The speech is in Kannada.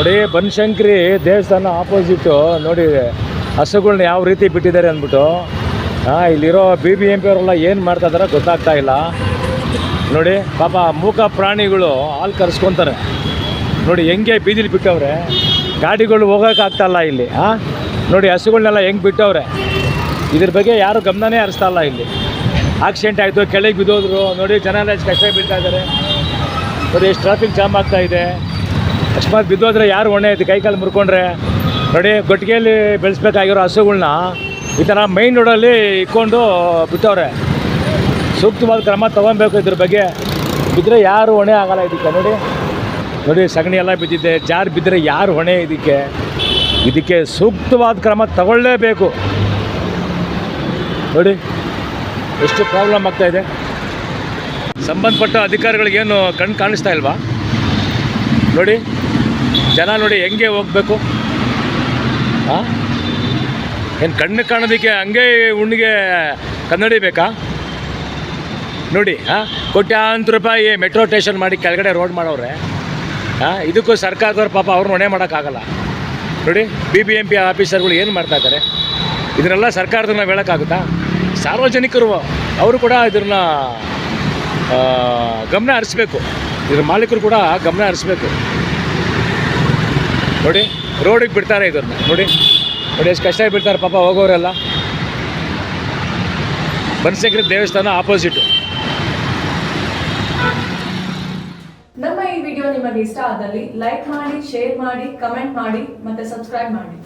ನೋಡಿ, ಬನಶಂಕರಿ ದೇವಸ್ಥಾನ ಆಪೋಸಿಟು ನೋಡಿ ಹಸುಗಳನ್ನ ಯಾವ ರೀತಿ ಬಿಟ್ಟಿದ್ದಾರೆ ಅಂದ್ಬಿಟ್ಟು. ಹಾಂ, ಇಲ್ಲಿರೋ ಬಿ ಬಿ ಎಂ ಪಿ ಅವರೆಲ್ಲ ಏನು ಮಾಡ್ತಾ ಇದಾರೆ ಗೊತ್ತಾಗ್ತಾ ಇಲ್ಲ. ನೋಡಿ, ಪಾಪ ಮೂಕ ಪ್ರಾಣಿಗಳು ಹಾಲು ಕರೆಸ್ಕೊತಾರೆ. ನೋಡಿ, ಹೆಂಗೆ ಬೀದಿಲಿ ಬಿಟ್ಟವ್ರೆ. ಗಾಡಿಗಳು ಹೋಗೋಕ್ಕಾಗ್ತಾ ಇಲ್ಲ ಹಾಂ? ನೋಡಿ ಹಸುಗಳನ್ನೆಲ್ಲ ಹೆಂಗೆ ಬಿಟ್ಟವ್ರೆ. ಇದ್ರ ಬಗ್ಗೆ ಯಾರು ಗಮನನೇ ಹರಿಸ್ತಾ ಇಲ್ಲ ಇಲ್ಲಿ. ಆಕ್ಸಿಡೆಂಟ್ ಆಯಿತು, ಕೆಳಗೆ ಬಿದ್ದೋದ್ರು. ನೋಡಿ, ಜನ ಎಲ್ಲ ಕಷ್ಟ ಬೀಳ್ತಾ ಇದ್ದಾರೆ ನೋಡಿ, ಎಷ್ಟು ಟ್ರಾಫಿಕ್ ಜಾಮ್ ಆಗ್ತಾ ಇದೆ. ಅಕಸ್ಮಾತ್ ಬಿದ್ದೋದ್ರೆ ಯಾರು ಹೊಣೆ ಐತಿ? ಕೈಕಾಲು ಮುರ್ಕೊಂಡ್ರೆ? ನೋಡಿ ಗೊಟ್ಟಿಗೆಯಲ್ಲಿ ಬೆಳೆಸ್ಬೇಕಾಗಿರೋ ಹಸುಗಳನ್ನ ಈ ಥರ ಮೈನ್ ರೋಡಲ್ಲಿ ಇಕ್ಕೊಂಡು ಬಿಟ್ಟವ್ರೆ. ಸೂಕ್ತವಾದ ಕ್ರಮ ತೊಗೊಬೇಕು ಇದ್ರ ಬಗ್ಗೆ. ಬಿದ್ದರೆ ಯಾರು ಹೊಣೆ ಆಗಲ್ಲ ಇದಕ್ಕೆ, ನೋಡಿ. ನೋಡಿ, ಸಗಣಿ ಎಲ್ಲ ಬಿದ್ದಿದೆ. ಜಾರು ಬಿದ್ದರೆ ಯಾರು ಹೊಣೆ ಇದಕ್ಕೆ? ಇದಕ್ಕೆ ಸೂಕ್ತವಾದ ಕ್ರಮ ತಗೊಳ್ಳೇಬೇಕು. ನೋಡಿ, ಎಷ್ಟು ಪ್ರಾಬ್ಲಮ್ ಆಗ್ತಾಯಿದೆ ಸಂಬಂಧಪಟ್ಟ ಅಧಿಕಾರಿಗಳಿಗೇನು ಕಣ್ಣು ಕಾಣಿಸ್ತಾ ಇಲ್ವಾ? ನೋಡಿ, ಜನ ನೋಡಿ ಹೆಂಗೆ ಹೋಗಬೇಕು? ಹಾಂ ಏನು ಕಣ್ಣು ಕಾಣೋದಕ್ಕೆ ಹಂಗೆ ಉಣ್ಣಿಗೆ ಕನ್ನಡಿ ಬೇಕಾ? ನೋಡಿ ಹಾಂ ಕೋಟ್ಯಾಂತರ ರೂಪಾಯಿ ಮೆಟ್ರೋ ಸ್ಟೇಷನ್ ಮಾಡಿ ಕೆಳಗಡೆ ರೋಡ್ ಮಾಡೋರೆ ಹಾಂ ಇದಕ್ಕೂ ಸರ್ಕಾರದವ್ರು ಪಾಪ ಅವ್ರನ್ನ ಹೊಣೆ ಮಾಡೋಕ್ಕಾಗಲ್ಲ. ನೋಡಿ ಬಿ ಬಿ ಎಂ ಪಿ ಆಫೀಸರ್ಗಳು ಏನು ಮಾಡ್ತಾ ಇದ್ದಾರೆ? ಇದನ್ನೆಲ್ಲ ಸರ್ಕಾರದನ್ನ ಹೇಳೋಕ್ಕಾಗುತ್ತಾ? ಸಾರ್ವಜನಿಕರು, ಅವರು ಕೂಡ ಇದನ್ನು ಗಮನ ಹರಿಸ್ಬೇಕು. ಇದ್ರ ಮಾಲೀಕರು ಕೂಡ ಗಮನ ಹರಿಸ್ಬೇಕು. ನೋಡಿ, ರೋಡಿಗೆ ಬಿಡ್ತಾರೆ ಇದನ್ನು ನೋಡಿ ನೋಡಿ ಎಷ್ಟು ಕಷ್ಟ ಬಿಡ್ತಾರೆ ಪಾಪ ಹೋಗೋರೆಲ್ಲ. ಬನಶಂಕರಿ ದೇವಸ್ಥಾನ ಆಪೋಸಿಟ್ ನಮ್ಮ ಈ ವಿಡಿಯೋ ನಿಮಗೆ ಇಷ್ಟ ಆದಲ್ಲಿ ಲೈಕ್ ಮಾಡಿ ಶೇರ್ ಮಾಡಿ ಕಮೆಂಟ್ ಮಾಡಿ, ಮತ್ತೆ ಸಬ್ಸ್ಕ್ರೈಬ್ ಮಾಡಿ.